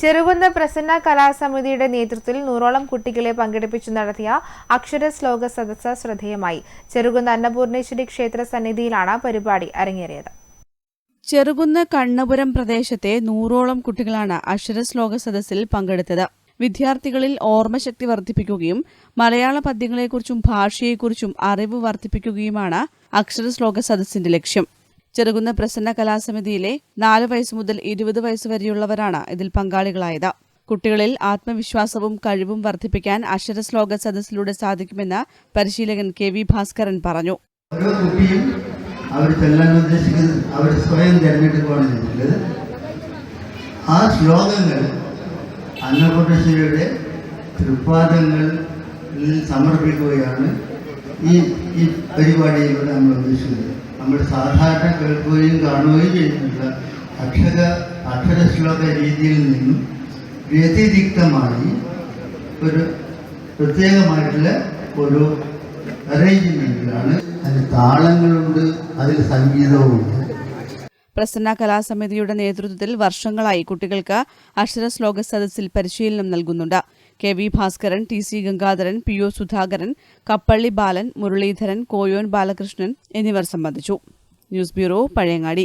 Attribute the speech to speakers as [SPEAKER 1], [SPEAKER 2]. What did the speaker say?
[SPEAKER 1] ചെറുകുന്ന പ്രസന്ന കലാസമിതിയുടെ നേതൃത്വത്തിൽ നൂറോളം കുട്ടികളെ പങ്കെടുപ്പിച്ചു നടത്തിയ അക്ഷര ശ്ലോക സദസ്സ് ശ്രദ്ധേയമായി. ചെറുകുന്ന അന്നപൂർണേശ്വരി ക്ഷേത്ര സന്നിധിയിലാണ് പരിപാടി അരങ്ങേറിയത്.
[SPEAKER 2] ചെറുകുന്ന് കണ്ണപുരം പ്രദേശത്തെ നൂറോളം കുട്ടികളാണ് അക്ഷര ശ്ലോക സദസ്സിൽ പങ്കെടുത്തത്. വിദ്യാർത്ഥികളിൽ ഓർമ്മശക്തി വർദ്ധിപ്പിക്കുകയും മലയാള പദ്യങ്ങളെക്കുറിച്ചും ഭാഷയെക്കുറിച്ചും അറിവ് വർദ്ധിപ്പിക്കുകയുമാണ് അക്ഷര ശ്ലോക സദസ്സിന്റെ ലക്ഷ്യം. ചെറുകുന്ന പ്രസന്ന കലാസമിതിയിലെ നാല് വയസ്സ് മുതൽ ഇരുപത് വയസ്സ് വരെയുള്ളവരാണ് ഇതിൽ പങ്കാളികളായത്. കുട്ടികളിൽ ആത്മവിശ്വാസവും കഴിവും വർദ്ധിപ്പിക്കാൻ അക്ഷര ശ്ലോക സദസ്സിലൂടെ സാധിക്കുമെന്ന് പരിശീലകൻ കെ വി ഭാസ്കരൻ പറഞ്ഞു.
[SPEAKER 3] അവർ ചെല്ലാൻ ആ ശ്ലോകങ്ങൾ അന്നപൂർണശ്വരിയുടെ തൃപ്പാദങ്ങളിൽ സമർപ്പിക്കുകയാണ്. ഈ ഈ പരിപാടിയിലൂടെ നമ്മൾ ഉദ്ദേശിക്കുന്നത് നമ്മൾ സാധാരണ കേൾക്കുകയും കാണുകയും ചെയ്യുന്നുള്ള അക്ഷര അക്ഷരശ്ലോക രീതിയിൽ നിന്നും വ്യതിരിക്തമായി ഒരു പ്രത്യേകമായിട്ടുള്ള ഒരു അറേഞ്ച്മെന്റിലാണ് അതിന് താളങ്ങളുണ്ട് അതിൽ സംഗീതവുമുണ്ട്.
[SPEAKER 2] പ്രസന്ന കലാസമിതിയുടെ നേതൃത്വത്തിൽ വർഷങ്ങളായി കുട്ടികൾക്ക് അക്ഷരശ്ലോക സദസ്സിൽ പരിശീലനം നൽകുന്നുണ്ട്. K V Bhaskaran T C Gangadharan P O Sudhakaran Kappalli Balan Muraleedharan Koyon Balakrishnan എന്നിവർ സംബന്ധിച്ചു. News bureau Pazhayangadi.